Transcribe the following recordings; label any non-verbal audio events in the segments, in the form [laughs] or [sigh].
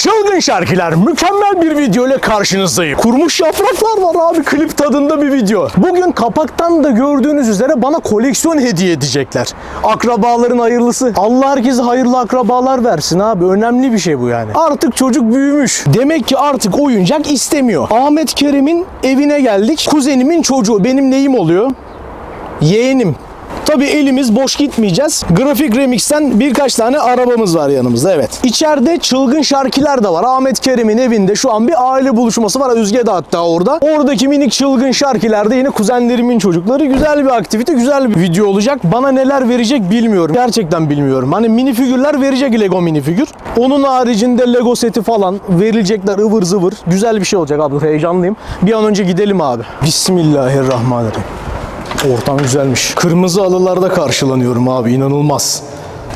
Çılgın şarkılar mükemmel bir video ile karşınızdayım. Kurmuş yapraklar var abi klip tadında bir video. Bugün kapaktan da gördüğünüz üzere bana koleksiyon hediye edecekler. Akrabaların hayırlısı. Allah herkese hayırlı akrabalar versin abi. Önemli bir şey bu yani. Artık çocuk büyümüş. Demek ki artık oyuncak istemiyor. Ahmet Kerem'in evine geldik. Kuzenimin çocuğu benim neyim oluyor? Yeğenim. Tabii elimiz boş gitmeyeceğiz. Grafik Remix'ten birkaç tane arabamız var yanımızda evet. İçeride çılgın şarkılar da var. Ahmet Kerim'in evinde şu an bir aile buluşması var. Özge de hatta orada. Oradaki minik çılgın şarkılarda yine kuzenlerimin çocukları. Güzel bir aktivite, güzel bir video olacak. Bana neler verecek bilmiyorum. Gerçekten bilmiyorum. Hani mini figürler verecek Lego mini figür. Onun haricinde Lego seti falan verilecekler ıvır zıvır. Güzel bir şey olacak abi. Heyecanlıyım. Bir an önce gidelim abi. Bismillahirrahmanirrahim. Ortam güzelmiş. Kırmızı halılarda karşılanıyorum abi inanılmaz.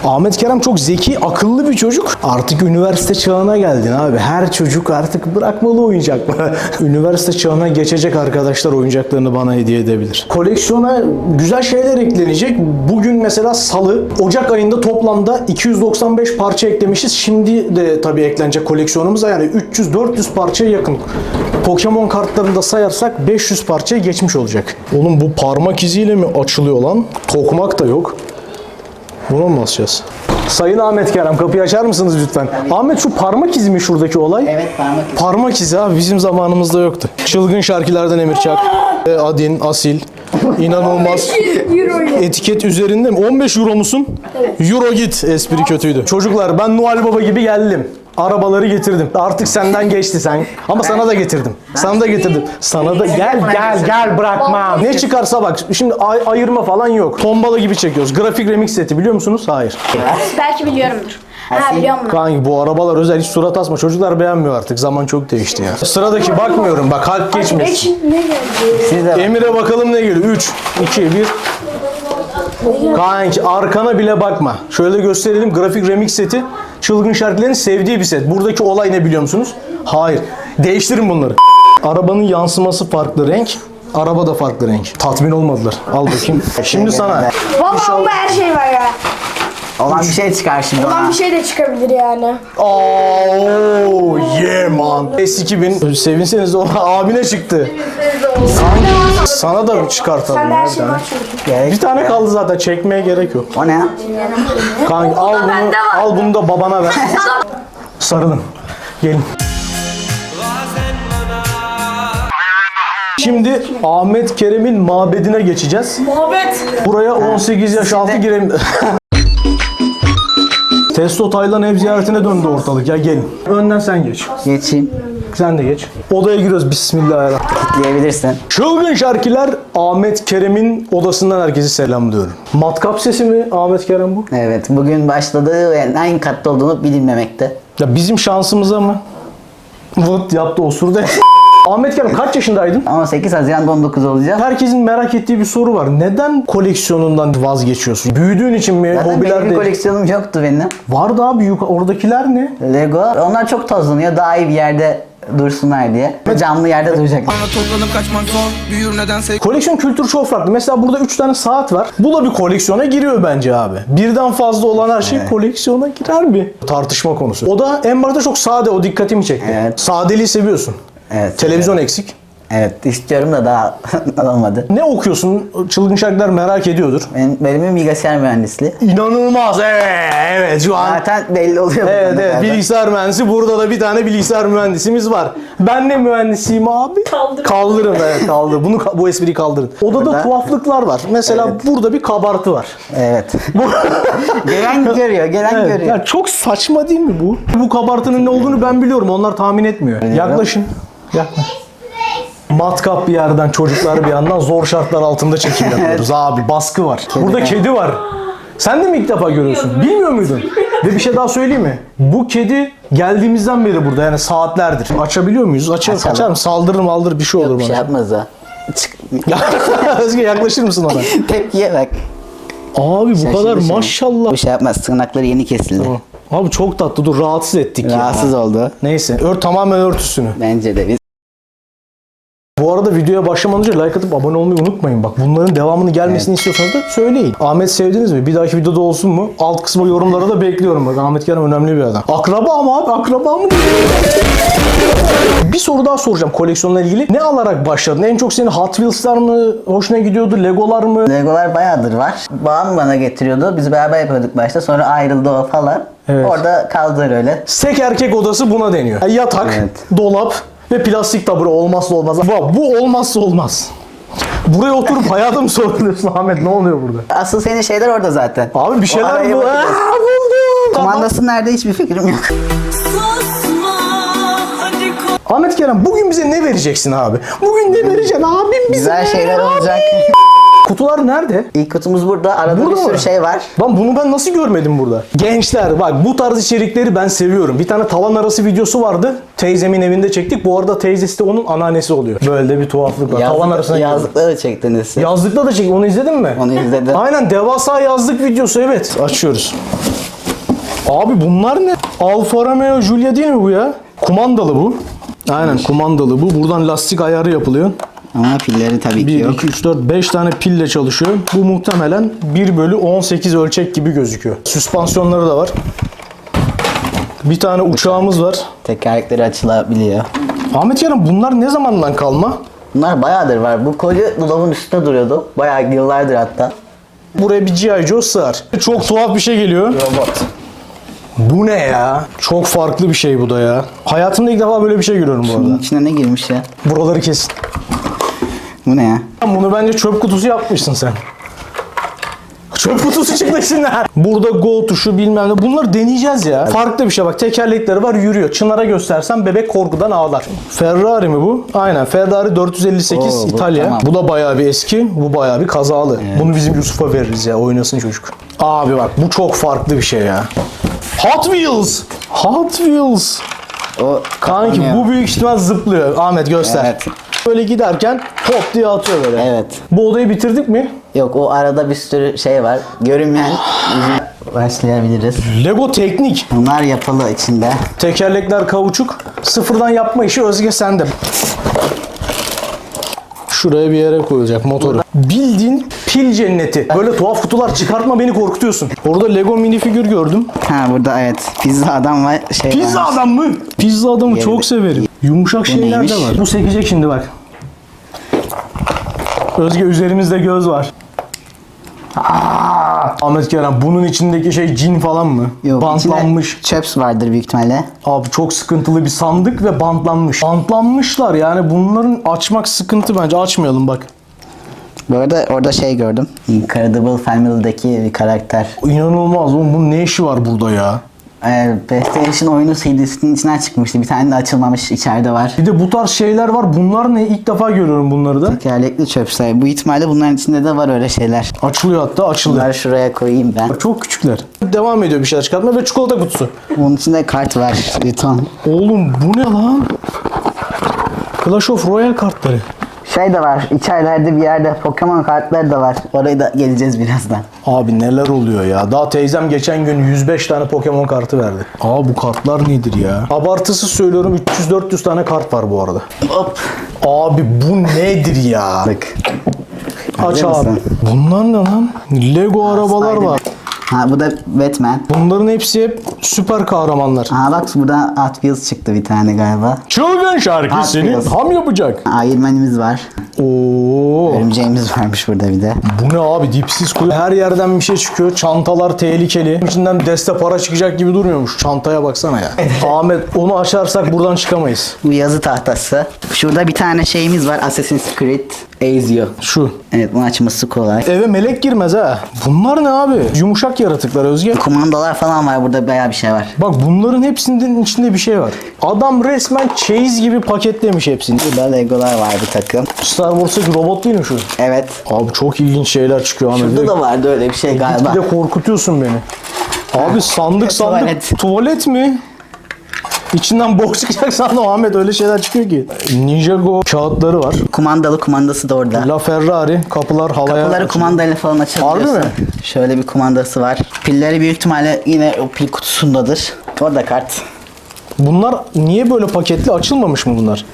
Ahmet Kerem çok zeki, akıllı bir çocuk. Artık üniversite çağına geldin abi. Her çocuk artık bırakmalı oyuncakları. [laughs] üniversite çağına geçecek arkadaşlar oyuncaklarını bana hediye edebilir. Koleksiyona güzel şeyler eklenecek. Bugün mesela salı, Ocak ayında toplamda 295 parça eklemişiz. Şimdi de tabii eklenecek koleksiyonumuza yani 300-400 parçaya yakın. Pokemon kartlarını da sayarsak 500 parçaya geçmiş olacak. Oğlum bu parmak iziyle mi açılıyor lan? Tokmak da yok. Buna mı basacağız? Sayın Ahmet Kerem kapıyı açar mısınız lütfen? Ahmet şu parmak izi mi şuradaki olay? Evet parmak izi. Parmak izi abi bizim zamanımızda yoktu. Çılgın şarkılardan Emirçak, e, Adin, Asil. İnanılmaz. [laughs] Etiket üzerinde mi? 15 euro musun? Euro git. Espri kötüydü. Çocuklar ben Noel Baba gibi geldim. Arabaları getirdim. Artık senden geçti sen. Ama sana da getirdim. Sana da getirdim. Sana da gel gel gel bırakma. Ne çıkarsa bak. Şimdi ay- ayırma falan yok. Tombala gibi çekiyoruz. Grafik remix seti biliyor musunuz? Hayır. Belki biliyorumdur. Ha biliyorum bunu. Kanki bu arabalar özel hiç surat asma. Çocuklar beğenmiyor artık. Zaman çok değişti ya. Sıradaki bakmıyorum. Bak kalp geçmesin. Ne geldi? Siz de Emir'e bakalım ne geliyor. 3, 2, 1. Kanki arkana bile bakma. Şöyle gösterelim. Grafik remix seti. Çılgın şarkıların sevdiği bir set. Buradaki olay ne biliyor musunuz? Hayır. Değiştirin bunları. Arabanın yansıması farklı renk. Araba da farklı renk. Tatmin olmadılar. Al bakayım. [laughs] Şimdi sana. Onda her şey var ya. Olan bir şey çıkar şimdi ona. bir şey de çıkabilir yani. Oh yeah man. S2000 sevinseniz o abine çıktı. Sana, sana da çıkartalım Sende ya her şey. Gerek- Bir tane kaldı zaten çekmeye gerek yok. O ne? Kanka al bunu, al bunu da babana ver. [laughs] Sarılın. Gelin. Şimdi Ahmet Kerem'in mabedine geçeceğiz. Muhabbet. Buraya 18 yaş altı girem... [laughs] Testo Taylan ev ziyaretine döndü ortalık ya gelin. Önden sen geç. Geçeyim. Sen de geç. Odaya giriyoruz Bismillahirrahmanirrahim. Diyebilirsin. Çılgın şarkılar Ahmet Kerem'in odasından herkese selamlıyorum. Matkap sesi mi Ahmet Kerem bu? Evet bugün başladığı ve hangi katta olduğunu bilinmemekte. Ya bizim şansımıza mı? Vıt yaptı osurdu. Ahmet Kerem kaç yaşındaydın? 18 Haziran'da 19 olacağım. Herkesin merak ettiği bir soru var. Neden koleksiyonundan vazgeçiyorsun? Büyüdüğün için mi? Zaten Hobiler benim bir koleksiyonum yoktu benim. Vardı abi yuk- oradakiler ne? Lego. Onlar çok tozlanıyor. Daha iyi bir yerde dursunlar diye. Camlı yerde duracak. Bana toplanıp kaçmak zor Büyür nedense Koleksiyon kültürü çok farklı. Mesela burada 3 tane saat var. Bu da bir koleksiyona giriyor bence abi. Birden fazla olan her şey koleksiyona girer mi? Tartışma konusu. O da en başta çok sade. O dikkatimi çekti. Evet. Sadeliği seviyorsun. Evet. Televizyon eksik. Evet istiyorum da daha [laughs] olmadı. Ne okuyorsun? Çılgın şarkılar merak ediyordur. Benim bölümüm bilgisayar mühendisliği. İnanılmaz. Evet, evet şu an. Zaten belli oluyor. Evet evet zaten. bilgisayar mühendisi. Burada da bir tane bilgisayar mühendisimiz var. Ben ne mühendisiyim abi? Kaldırın. Kaldırın evet [laughs] kaldır. Bunu bu espriyi kaldırın. Odada Burada- tuhaflıklar var. Mesela burada bir kabartı var. Evet. Bu [laughs] gelen görüyor, gelen Evet, görüyor. ya çok saçma değil mi bu? Bu kabartının ne olduğunu ben biliyorum. Onlar tahmin etmiyor. Yaklaşın. Yaklaş. Matkap bir yerden çocuklar bir yandan zor şartlar altında çekim [laughs] yapıyoruz abi. Baskı var. Burada kedi var. Sen de mi ilk defa görüyorsun? Bilmiyor muydun? Ve bir şey daha söyleyeyim mi? Bu kedi geldiğimizden beri burada yani saatlerdir. Açabiliyor muyuz? Açar, Açalım. açar mı? Saldırır maldırır bir şey olur Bir şey bana. yapmaz o. Çık. [laughs] Özge yaklaşır mısın ona? [laughs] Tepkiye bak. Abi bu Şaşırdı kadar şimdi. maşallah. Bir şey yapmaz. Tırnakları yeni kesildi. Abi çok tatlı dur rahatsız ettik ya. Rahatsız oldu. Neyse ör tamamen ört üstünü. Bence de biz. Bu arada videoya başlamadan önce like atıp abone olmayı unutmayın. Bak bunların devamını gelmesini istiyorsanız da söyleyin. Ahmet sevdiniz mi? Bir dahaki videoda olsun mu? Alt kısmı yorumlara da bekliyorum. Bak Ahmet Kerem önemli bir adam. Akraba mı abi? Akraba mı? bir soru daha soracağım koleksiyonla ilgili. Ne alarak başladın? En çok senin Hot Wheels'lar mı hoşuna gidiyordu? Legolar mı? Legolar bayağıdır var. Babam bana getiriyordu. Biz beraber yapıyorduk başta. Sonra ayrıldı o falan. Evet. Orada kaldılar öyle. Tek erkek odası buna deniyor. Yani yatak, Evet. dolap ve plastik tabure olmazsa olmaz. Bu, bu olmazsa olmaz. Buraya oturup [laughs] hayatım soruluyorsun Ahmet ne oluyor burada? Asıl senin şeyler orada zaten. Abi bir şeyler bu. Aa, buldum. Tamam. Kumandası nerede hiçbir fikrim yok. Ahmet Kerem bugün bize ne vereceksin abi? Bugün ne vereceksin abim bize? Güzel şeyler olacak. Kutular nerede? İlk kutumuz burada. Arada Burada bir sürü mı? şey var. Lan bunu ben nasıl görmedim burada? Gençler bak bu tarz içerikleri ben seviyorum. Bir tane tavan arası videosu vardı. Teyzemin evinde çektik. Bu arada teyzesi de onun anneannesi oluyor. Böyle de bir tuhaflık var. tavan arasına Yazlık, yazdık. yazlıkları çektiniz. Yazlıkta da çek. Onu izledin mi? Onu izledim. Aynen devasa yazlık videosu evet. Açıyoruz. Abi bunlar ne? Alfa Romeo Giulia değil mi bu ya? Kumandalı bu. Aynen kumandalı bu. Buradan lastik ayarı yapılıyor. Ama pilleri tabii ki 1, yok. 2, 3, 4, 5 tane pille çalışıyor. Bu muhtemelen 1 bölü 18 ölçek gibi gözüküyor. Süspansiyonları da var. Bir tane uçağımız var. Tekerlekleri açılabiliyor. Ahmet Yarın bunlar ne zamandan kalma? Bunlar bayağıdır var. Bu kolye dolabın üstünde duruyordu. Bayağı yıllardır hatta. Buraya bir G.I. Joe sığar. Çok tuhaf bir şey geliyor. Robot. Bu ne ya? Çok farklı bir şey bu da ya. Hayatımda ilk defa böyle bir şey görüyorum bu Bunun arada. içine ne girmiş ya? Buraları kesin. Bu ne ya? Bunu bence çöp kutusu yapmışsın sen. Çöp kutusu çıktı içinden. Burada go tuşu bilmem ne. Bunları deneyeceğiz ya. Farklı bir şey bak. Tekerlekleri var yürüyor. Çınar'a göstersem bebek korkudan ağlar. Ferrari mi bu? Aynen. Ferrari 458 Oo, bu İtalya. tamam. Bu da bayağı bir eski. Bu bayağı bir kazalı. Bunu bizim Yusuf'a veririz ya. Oynasın çocuk. Abi bak bu çok farklı bir şey ya. Hot Wheels. Hot Wheels. O Kanki kapanıyor. bu büyük ihtimal zıplıyor. Ahmet göster. Evet. Böyle giderken hop diye atıyor böyle. Evet. Bu odayı bitirdik mi? Yok o arada bir sürü şey var. Görünmeyen bizim başlayabiliriz. Lego teknik. Bunlar yapılı içinde. Tekerlekler kauçuk. Sıfırdan yapma işi Özge sende. Şuraya bir yere koyulacak motoru. Bildiğin pil cenneti. Böyle tuhaf kutular çıkartma beni korkutuyorsun. Orada Lego minifigür gördüm. Ha burada evet. Pizza adam var. Şey Pizza var. adam mı? Pizza adamı Yerinde. çok severim. Yumuşak şeyler de neymiş? var. Bu sekecek şimdi bak. Özge üzerimizde göz var. Aa! Ahmet Kerem bunun içindeki şey cin falan mı? Yok, Bantlanmış. içinde Çöps vardır büyük ihtimalle. Abi çok sıkıntılı bir sandık ve bantlanmış. Bantlanmışlar yani bunların açmak sıkıntı bence açmayalım bak. Bu arada orada şey gördüm. Incredible Family'deki bir karakter. İnanılmaz oğlum bunun ne işi var burada ya? Ee, PlayStation oyunu CD'sinin içinden çıkmıştı. Bir tane de açılmamış içeride var. Bir de bu tarz şeyler var. Bunlar ne? İlk defa görüyorum bunları da. Tekerlekli çöpler. Bu ihtimalle bunların içinde de var öyle şeyler. Açılıyor hatta açıldı. Bunları şuraya koyayım ben. Çok küçükler. Devam ediyor bir şeyler çıkartma ve çikolata kutusu. Bunun içinde kart var. Bir ton. Oğlum bu ne lan? Clash of Royale kartları. Şey de var. içerilerde bir yerde Pokemon kartları da var. Oraya da geleceğiz birazdan. Abi neler oluyor ya? Daha teyzem geçen gün 105 tane Pokemon kartı verdi. Aa bu kartlar nedir ya? Abartısı söylüyorum 300-400 tane kart var bu arada. Hop. Abi bu nedir ya? Bak. Aç abi. Bunlar ne lan? Lego arabalar var. Ha bu da Batman. Bunların hepsi hep süper kahramanlar. Ha bak buradan Hot Wheels çıktı bir tane galiba. Çılgın şarkı Hot Wheels. ham yapacak. Iron Man'imiz var. Oo. Örümceğimiz varmış burada bir de. Bu ne abi dipsiz kuyu. Her yerden bir şey çıkıyor. Çantalar tehlikeli. İçinden deste para çıkacak gibi durmuyormuş. Çantaya baksana ya. Ahmet onu açarsak buradan çıkamayız. Bu yazı tahtası. Şurada bir tane şeyimiz var. Assassin's Creed Ezio. Şu. Evet bunu açması kolay. Eve melek girmez ha. Bunlar ne abi? Yumuşak yaratıklar Özge. Kumandalar falan var. Burada bayağı bir şey var. Bak bunların hepsinin içinde bir şey var. Adam resmen çeyiz gibi paketlemiş hepsini. Burada Legolar var bir takım. Star Wars'taki robot değil mi şu? Evet. Abi çok ilginç şeyler çıkıyor Ahmet. Burada da vardı öyle bir şey galiba. Bir de korkutuyorsun beni. Abi sandık sandık. Tuvalet. Tuvalet mi? İçinden bok çıkacak sandım Ahmet öyle şeyler çıkıyor ki. Ninjago kağıtları var. Kumandalı kumandası da orada. La Ferrari kapılar havaya Kapıları açılıyor. kumandayla falan açabiliyorsun. Harbi mi? Şöyle bir kumandası var. Pilleri büyük ihtimalle yine o pil kutusundadır. Orada kart. Bunlar niye böyle paketli açılmamış mı bunlar?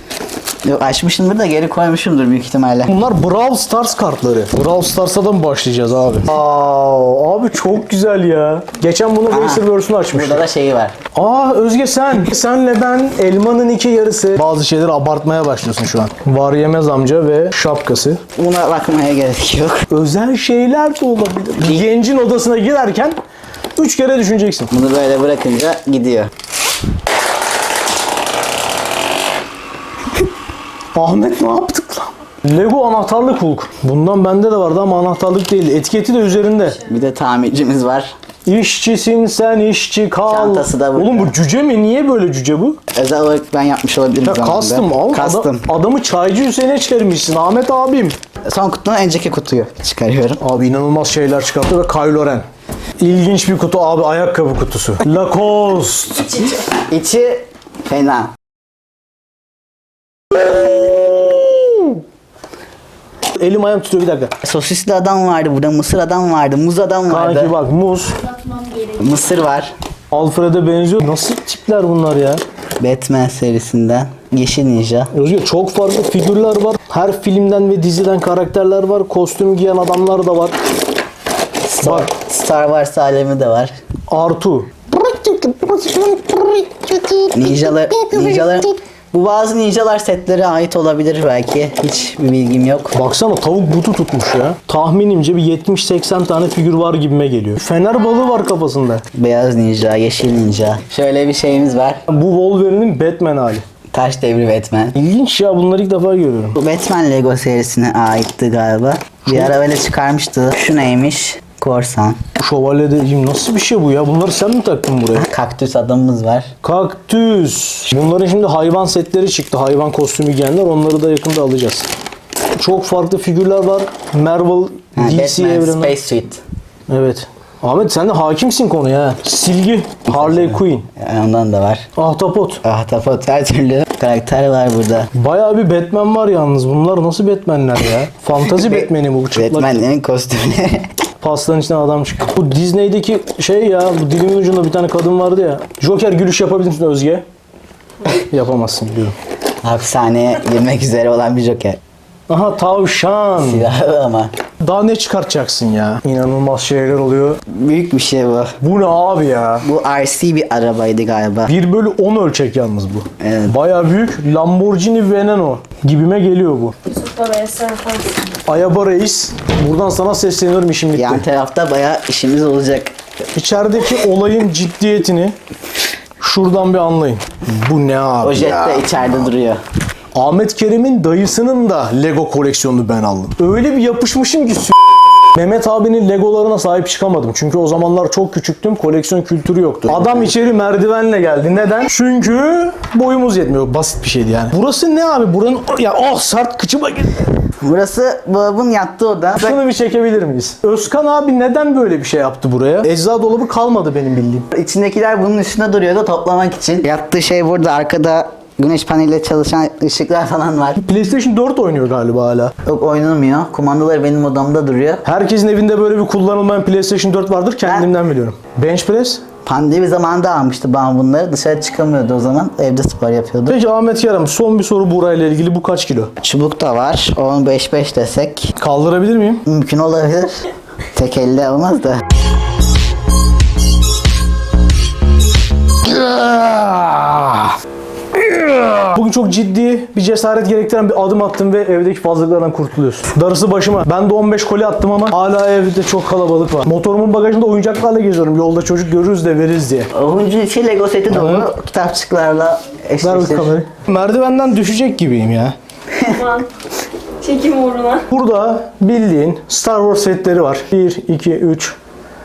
Yok açmışımdır da geri koymuşumdur büyük ihtimalle. Bunlar Brawl Stars kartları. Brawl Stars'a da mı başlayacağız abi? Aa, abi çok güzel ya. Geçen bunu Racerverse'ünü açmıştık. Burada da şeyi var. Aa Özge sen. Senle ben elmanın iki yarısı. Bazı şeyleri abartmaya başlıyorsun şu an. Var yemez amca ve şapkası. Buna bakmaya gerek yok. Özel şeyler de olabilir. Gencin odasına girerken üç kere düşüneceksin. Bunu böyle bırakınca gidiyor. Ahmet ne yaptık lan? Lego anahtarlık Hulk. Bundan bende de vardı ama anahtarlık değil. Etiketi de üzerinde. Bir de tamircimiz var. İşçisin sen işçi kal. Çantası da burada. Oğlum bu cüce mi? Niye böyle cüce bu? Özel olarak ben yapmış olabilirim Ya custom al. Custom. Adam- adamı çaycı Hüseyin'e çevirmişsin Ahmet abim. Son kutunun önceki kutuyu çıkarıyorum. Abi inanılmaz şeyler çıkarttı ve Kylo Ren. İlginç bir kutu abi ayakkabı kutusu. [laughs] Lacoste. İçi fena. Elim ayağım tutuyor bir dakika. Sosisli adam vardı burada, mısır adam vardı, muz adam vardı. Kanki bak muz. Mısır var. Alfred'e benziyor. Nasıl tipler bunlar ya? Batman serisinden. Yeşil Ninja. Özgür çok farklı figürler var. Her filmden ve diziden karakterler var. Kostüm giyen adamlar da var. Bak Star Wars alemi de var. Artu. Ninjalar, ninjaların bu bazı ninjalar setlere ait olabilir belki. Hiç bir bilgim yok. Baksana tavuk butu tutmuş ya. Tahminimce bir 70-80 tane figür var gibime geliyor. Fener balığı var kafasında. Beyaz ninja, yeşil ninja. Şöyle bir şeyimiz var. Bu Wolverine'in Batman hali. Taş devri Batman. İlginç ya bunları ilk defa görüyorum. Bu Batman Lego serisine aitti galiba. Bir ara öyle çıkarmıştı. Şu neymiş? Korsan. Şövalye de nasıl bir şey bu ya? Bunları sen mi taktın buraya? [laughs] Kaktüs adamımız var. Kaktüs. Bunların şimdi hayvan setleri çıktı. Hayvan kostümü giyenler. Onları da yakında alacağız. Çok farklı figürler var. Marvel, Ha, DC Batman evreni. Space Suit. Evet. Ahmet sen de hakimsin konuya. Silgi, Harley Quinn, ondan da var. Ahtapot. Ahtapot her türlü karakter var burada. Bayağı bir Batman var yalnız. Bunlar nasıl Batman'ler ya? [laughs] Fantazi Batman'i bu çıplak. Batman'lerin kostümleri. Pastanın içinden adam çıktı. Bu Disney'deki şey ya, bu dilimin ucunda bir tane kadın vardı ya. Joker gülüş yapabilir misin Özge? [laughs] Yapamazsın biliyorum. Hapishaneye girmek üzere olan bir Joker. Aha tavşan. Silahlı ama. Daha ne çıkartacaksın ya? İnanılmaz şeyler oluyor. Büyük bir şey bu. Bu ne abi ya? Bu RC bir arabaydı galiba. 1 bölü 10 ölçek yalnız bu. Evet. Baya büyük. Lamborghini Veneno gibime geliyor bu. Yusuf Baba Esra falan. Ayaba Reis. Buradan sana sesleniyorum işim bitti. Yan tarafta bayağı işimiz olacak. İçerideki olayın ciddiyetini şuradan bir anlayın. Bu ne abi O jet ya? de içeride duruyor. Ahmet Kerim'in dayısının da Lego koleksiyonunu ben aldım. Öyle bir yapışmışım ki Mehmet abinin Legolarına sahip çıkamadım. Çünkü o zamanlar çok küçüktüm. Koleksiyon kültürü yoktu. Adam içeri merdivenle geldi. Neden? Çünkü boyumuz yetmiyor. Basit bir şeydi yani. Burası ne abi? Buranın ya oh sert kıçıma girdi. Burası babamın yattığı oda. Şunu bir çekebilir miyiz? Özkan abi neden böyle bir şey yaptı buraya? Ecza dolabı kalmadı benim bildiğim. İçindekiler bunun üstünde duruyordu toplamak için. Yattığı şey burada. Arkada güneş paneliyle çalışan ışıklar falan var. PlayStation 4 oynuyor galiba hala. Yok oynanmıyor. Kumandaları benim odamda duruyor. Herkesin evinde böyle bir kullanılmayan PlayStation 4 vardır. Kendimden biliyorum. Bench press. Pandemi zamanında almıştı babam bunları. Dışarı çıkamıyordu o zaman. Evde spor yapıyordu. Peki Ahmet Kerem son bir soru burayla ilgili. Bu kaç kilo? Çubuk da var. 15-5 desek. Kaldırabilir miyim? Mümkün olabilir. Tek elle olmaz da. [laughs] Bugün çok ciddi bir cesaret gerektiren bir adım attım ve evdeki fazlalıklardan kurtuluyorsun. Darısı başıma. Ben de 15 koli attım ama hala evde çok kalabalık var. Motorumun bagajında oyuncaklarla geziyorum. Yolda çocuk görürüz de veririz diye. Oyuncunun içi Lego seti dolu. Kitapçıklarla Ver bu kamerayı. Merdivenden düşecek gibiyim ya. Aman. Çekim uğruna. Burada bildiğin Star Wars setleri var. 1, 2, 3,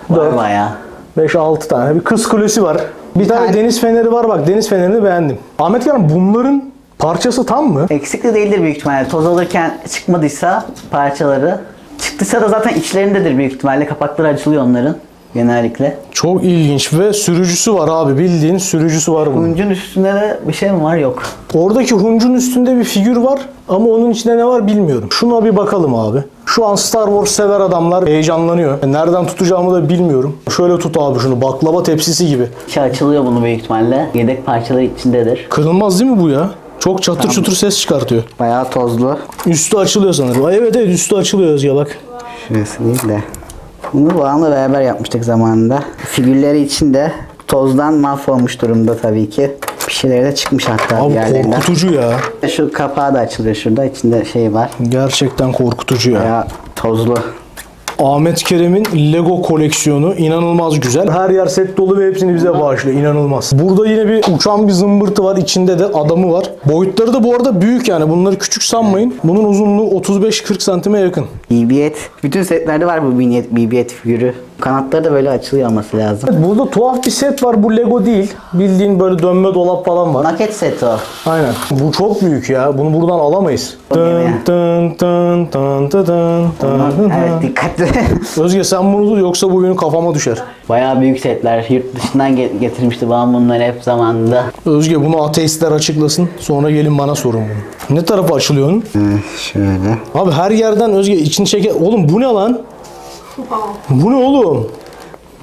4, Var bayağı. 5, 6 tane. Bir kız kulesi var. Bir tane tane- deniz feneri var bak. Deniz fenerini beğendim. Ahmet Kerem bunların parçası tam mı? Eksik de değildir büyük ihtimalle. Toz alırken çıkmadıysa parçaları. Çıktıysa da zaten içlerindedir büyük ihtimalle. Kapakları açılıyor onların genellikle. Çok ilginç ve sürücüsü var abi. Bildiğin sürücüsü var bunun. Huncun üstünde de bir şey mi var? Yok. Oradaki huncun üstünde bir figür var ama onun içinde ne var bilmiyorum. Şuna bir bakalım abi. Şu an Star Wars sever adamlar heyecanlanıyor. Nereden tutacağımı da bilmiyorum. Şöyle tut abi şunu baklava tepsisi gibi. İçi açılıyor bunu büyük ihtimalle. Yedek parçaları içindedir. Kırılmaz değil mi bu ya? Çok çatır çutur ses çıkartıyor. Bayağı tozlu. Üstü açılıyor sanırım. Ay evet evet üstü açılıyor Özge bak. Şurası değil de. Bunu babamla beraber yapmıştık zamanında. Figürleri içinde tozdan mahvolmuş durumda tabii ki. Bir şeyleri de çıkmış hatta Abi yerlerinden. korkutucu ya. Şu kapağı da açılıyor şurada. İçinde şey var. Gerçekten korkutucu ya. Bayağı tozlu. Ahmet Kerem'in Lego koleksiyonu inanılmaz güzel. Her yer set dolu ve hepsini bize bağışlıyor. İnanılmaz. Burada yine bir uçan bir zımbırtı var. İçinde de adamı var. Boyutları da bu arada büyük yani. Bunları küçük sanmayın. Bunun uzunluğu 35-40 santime yakın. BB-8. Bütün setlerde var bu BB-8 figürü. Kanatları da böyle açılıyor olması lazım. Burada tuhaf bir set var. Bu Lego değil. Bildiğin böyle dönme dolap falan var. Maket seti o. Aynen. Bu çok büyük ya. Bunu buradan alamayız. Dın dın dın dın dın dın dın. Evet dikkatli. [laughs] Özge sen bunu dur yoksa bu benim kafama düşer. Bayağı büyük setler. Yurt dışından ge- getirmişti babam bunları hep zamanında. Özge bunu ateistler açıklasın. Sonra gelin bana sorun bunu. Ne tarafı açılıyor onun? şöyle. Abi her yerden Özge içini çeker. Oğlum bu ne lan? Bu ne oğlum?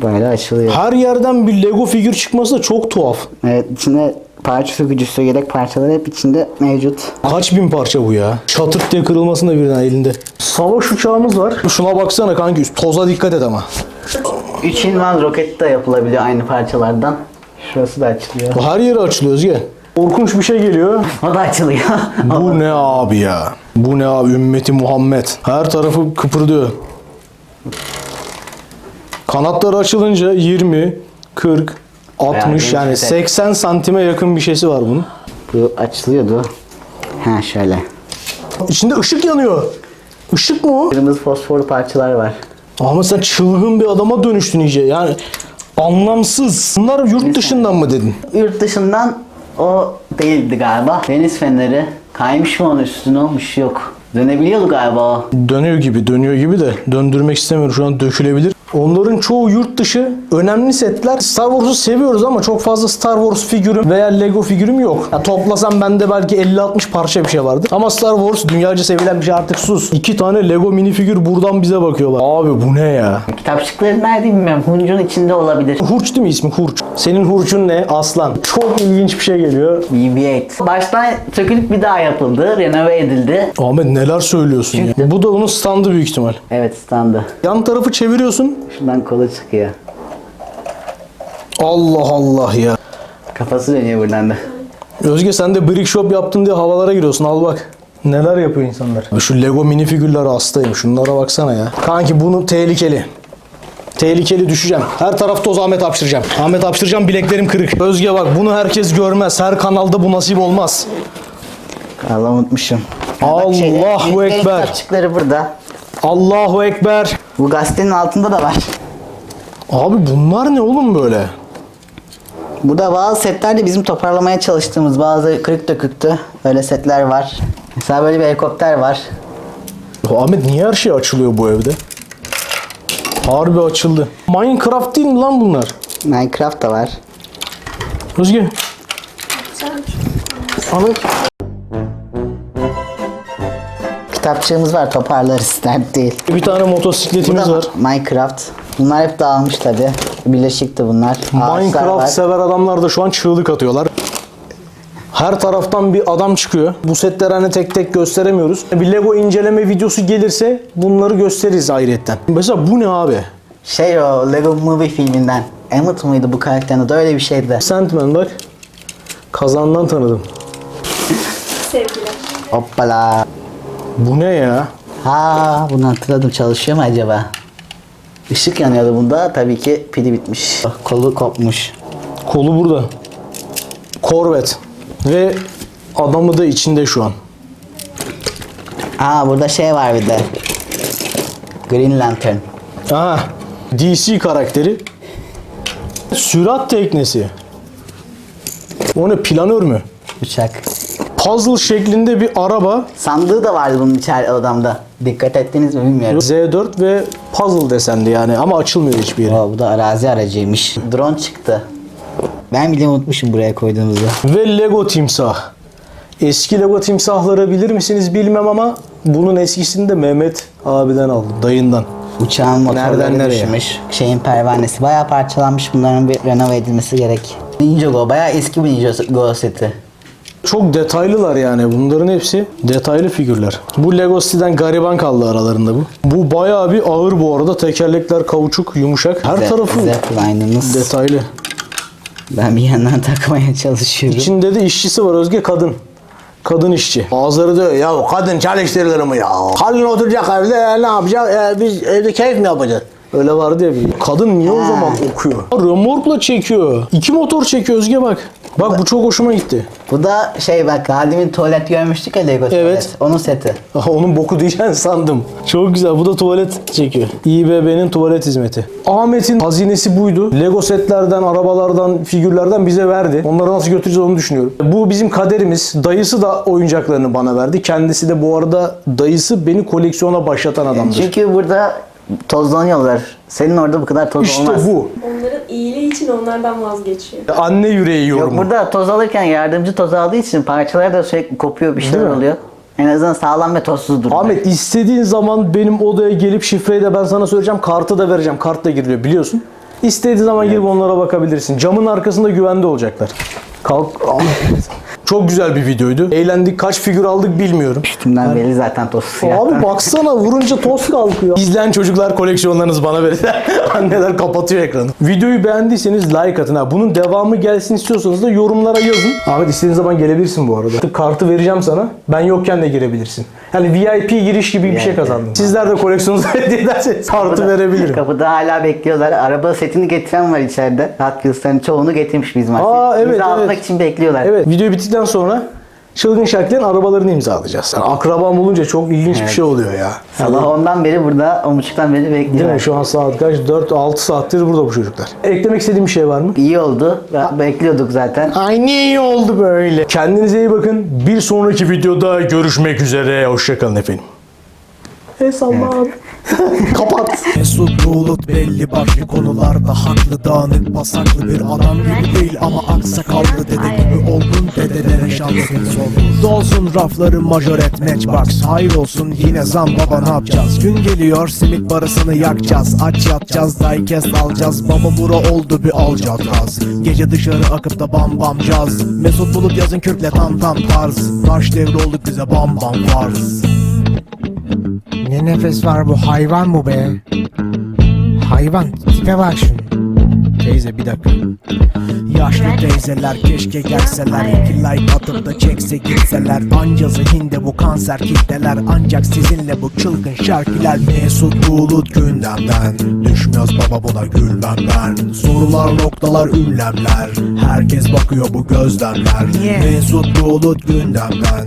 Böyle açılıyor. Her yerden bir Lego figür çıkması da çok tuhaf. Evet içinde parça sökücüsü yedek parçaları hep içinde mevcut. Kaç bin parça bu ya? Çatırt diye kırılmasın da birden elinde. Savaş uçağımız var. Şuna baksana kanki. Toza dikkat et ama. 3 in one roket de yapılabiliyor aynı parçalardan. Şurası da açılıyor. Bu her yeri açılıyor Özge. Korkunç bir şey geliyor. O da açılıyor. Bu ne abi ya? Bu ne abi? Ümmeti Muhammed. Her tarafı kıpırdıyor. Kanatları açılınca 20, 40, 60 geniş yani set. 80 santime yakın bir şeysi var bunun. Bu açılıyordu. Ha şöyle. İçinde ışık yanıyor. Işık mı o? Kırmızı fosforlu parçalar var. Ama sen çılgın bir adama dönüştün iyice. Yani anlamsız. Bunlar yurt dışından mı dedin? Yurt dışından o değildi galiba. Deniz feneri. Kaymış mı onun üstüne olmuş yok. Dönebiliyordu galiba. Dönüyor gibi, dönüyor gibi de döndürmek istemiyorum. Şu an dökülebilir. Onların çoğu yurt dışı önemli setler. Star Wars'u seviyoruz ama çok fazla Star Wars figürüm veya Lego figürüm yok. Ya toplasam bende belki 50-60 parça bir şey vardır. Ama Star Wars dünyaca sevilen bir şey artık sus. İki tane Lego mini figür buradan bize bakıyorlar. Abi bu ne ya? Kitapçıkları nerede bilmiyorum. Huncun içinde olabilir. Hurç değil mi ismi? Hurç. Senin hurçun ne? Aslan. Çok ilginç bir şey geliyor. BB-8. Baştan sökülüp bir daha yapıldı. Renove edildi. Ahmet neler söylüyorsun ya? Bu da onun standı büyük ihtimal. Evet standı. Yan tarafı çeviriyorsun. Şuradan kolu çıkıyor. Allah Allah ya. Kafası dönüyor buradan da. Özge sen de brick shop yaptın diye havalara giriyorsun al bak. Neler yapıyor insanlar. Şu Lego mini figürlere hastayım. Şunlara baksana ya. Kanki bunu tehlikeli. Tehlikeli düşeceğim. Her taraf toz Ahmet hapşıracağım. Ahmet hapşıracağım bileklerim kırık. Özge bak bunu herkes görmez. Her kanalda bu nasip olmaz. Allah unutmuşum. Allahu büyüklerin Ekber. Kitapçıkları burada. Allahu Ekber. Bu gazetenin altında da var. Abi bunlar ne oğlum böyle? Burada bazı setlerde bizim toparlamaya çalıştığımız bazı kırık döküktü. Öyle setler var. Mesela böyle bir helikopter var. Ahmet niye her şey açılıyor bu evde? Harbi açıldı. Minecraft değil mi lan bunlar? Minecraft da var. Özge. Alır. Kitapçığımız var toparlarız [laughs] dert değil. Bir tane motosikletimiz var. Minecraft. Bunlar hep dağılmış tabi. Birleşikti bunlar. Ağaçlar var. Minecraft sever adamlar da şu an çığlık atıyorlar. Her taraftan bir adam çıkıyor. Bu setleri hani tek tek gösteremiyoruz. Bir Lego inceleme videosu gelirse bunları gösteririz ayrıyetten. Mesela bu ne abi? Şey o Lego Movie filminden. Emmett mıydı bu karakterin adı öyle bir şeydi. Sandman bak. Kazandan tanıdım. Sevgiler. Hoppala. Bu ne ya? Ha bunu hatırladım çalışıyor mu acaba? Işık yanıyordu bunda tabii ki pili bitmiş. Kolu kopmuş. Kolu burada. Corvette. Ve adamı da içinde şu an. Aa burada şey var bir de. Green Lantern. Aha. DC karakteri. Sürat teknesi. O ne planör mü? Uçak. Puzzle şeklinde bir araba. Sandığı da vardı bunun içeri odamda. Dikkat ettiniz mi bilmiyorum. Z4 ve puzzle desenli yani ama açılmıyor hiçbir yeri. Bu da arazi aracıymış. Drone çıktı. Ben bile unutmuşum buraya koyduğumuzu. Ve Lego timsah. Eski Lego timsahları bilir misiniz bilmem ama bunun eskisini de Mehmet abiden aldım, dayından. Uçağın motorları Nereden nereye? düşmüş. Şeyin pervanesi bayağı parçalanmış. Bunların bir renove edilmesi gerek. Ninjago bayağı eski bir Ninjago seti. Çok detaylılar yani. Bunların hepsi detaylı figürler. Bu Lego City'den gariban kaldı aralarında bu. Bu bayağı bir ağır bu arada. Tekerlekler kauçuk, yumuşak. Her Zep- tarafı Zepline'ımız. detaylı. Ben bir yandan [laughs] takmaya çalışıyorum. İçinde de işçisi var Özge kadın. Kadın işçi. Bazıları diyor ya kadın çalıştırılır mı ya? Kadın oturacak evde e, ne yapacak? E, biz evde keyif mi yapacağız? Öyle vardı ya bir. Kadın niye o zaman okuyor? Römorkla çekiyor. İki motor çekiyor Özge bak. Bak bu çok hoşuma gitti. Bu da şey bak daha demin tuvalet görmüştük ya Lego Evet. tuvalet. Onun seti. [laughs] Aha, onun boku diyeceksin sandım. Çok güzel. Bu da tuvalet çekiyor. İBB'nin tuvalet hizmeti. Ahmet'in hazinesi buydu. Lego setlerden, arabalardan, figürlerden bize verdi. Onları nasıl götüreceğiz onu düşünüyorum. Bu bizim kaderimiz. Dayısı da oyuncaklarını bana verdi. Kendisi de bu arada dayısı beni koleksiyona başlatan adamdır. Çünkü burada tozlanıyorlar. Senin orada bu kadar toz İşte olmaz. bu. Onların iyiliği için onlardan vazgeçiyor. Anne yüreği Yok yorumu. burada toz alırken yardımcı toz aldığı için parçalar da sürekli kopuyor bir şeyler Değil mi? oluyor. En azından sağlam ve tozsuz durur. Ahmet istediğin zaman benim odaya gelip şifreyi de ben sana söyleyeceğim. Kartı da vereceğim. Kart da giriliyor biliyorsun. İstediğin zaman girip onlara bakabilirsin. Camın arkasında güvende olacaklar. Kalk. Ahmet. [laughs] Çok güzel bir videoydu. Eğlendik. Kaç figür aldık bilmiyorum. Üstümden belli zaten toz siyahtan. Abi baksana vurunca toz kalkıyor. İzleyen çocuklar koleksiyonlarınızı bana verin. [laughs] Anneler kapatıyor ekranı. Videoyu beğendiyseniz like atın. Ha, bunun devamı gelsin istiyorsanız da yorumlara yazın. Ahmet istediğin zaman gelebilirsin bu arada. Artık Kartı vereceğim sana. Ben yokken de girebilirsin. Yani VIP giriş gibi bir şey kazandın. Sizler de koleksiyonunuzu [laughs] hediye ederseniz kartı verebilirim. Kapıda hala bekliyorlar. Araba setini getiren var içeride. Hot çoğunu getirmiş bizim Aa, evet, Bizi almak evet. için bekliyorlar. Evet video bittikten sonra Çılgın Şarkı'nın arabalarını imzalayacağız. Yani akrabam olunca çok ilginç bir şey oluyor ya. Sabah ondan beri burada, on buçuktan beri Değil bekliyorlar. mi? Şu an saat kaç? 4-6 saattir burada bu çocuklar. Eklemek istediğim bir şey var mı? İyi oldu. Be- Bekliyorduk zaten. Ay niye iyi oldu böyle? Kendinize iyi bakın. Bir sonraki videoda görüşmek üzere. Hoşçakalın efendim. Hesap abi. [laughs] Kapat. Mesut Bulut belli başlı konularda haklı dağınık basaklı bir adam gibi değil ama aksakallı dede gibi oldun dedelere şansın soldu Dolsun rafları majoret matchbox Hayır olsun yine zam baba ne yapacağız? Gün geliyor simit parasını yakacağız Aç yatacağız diecast alacağız Baba bura oldu bir alcatraz. Gece dışarı akıp da bam bam caz. Mesut Bulut yazın kürkle tam tam tarz. Taş devri olduk bize bam bam farz ne nefes var bu? Hayvan bu be. Hayvan. Tipe bak şunu. Teyze bir dakika. Yaşlı teyzeler keşke gelseler. İki like atıp da çekse gitseler. Anca zihinde bu kanser kitleler. Ancak sizinle bu çılgın şarkılar Mesut Bulut gündemden. Düşmüyoruz baba buna gülmem ben Sorular noktalar ünlemler. Herkes bakıyor bu gözlemler. Mesut Bulut gündemden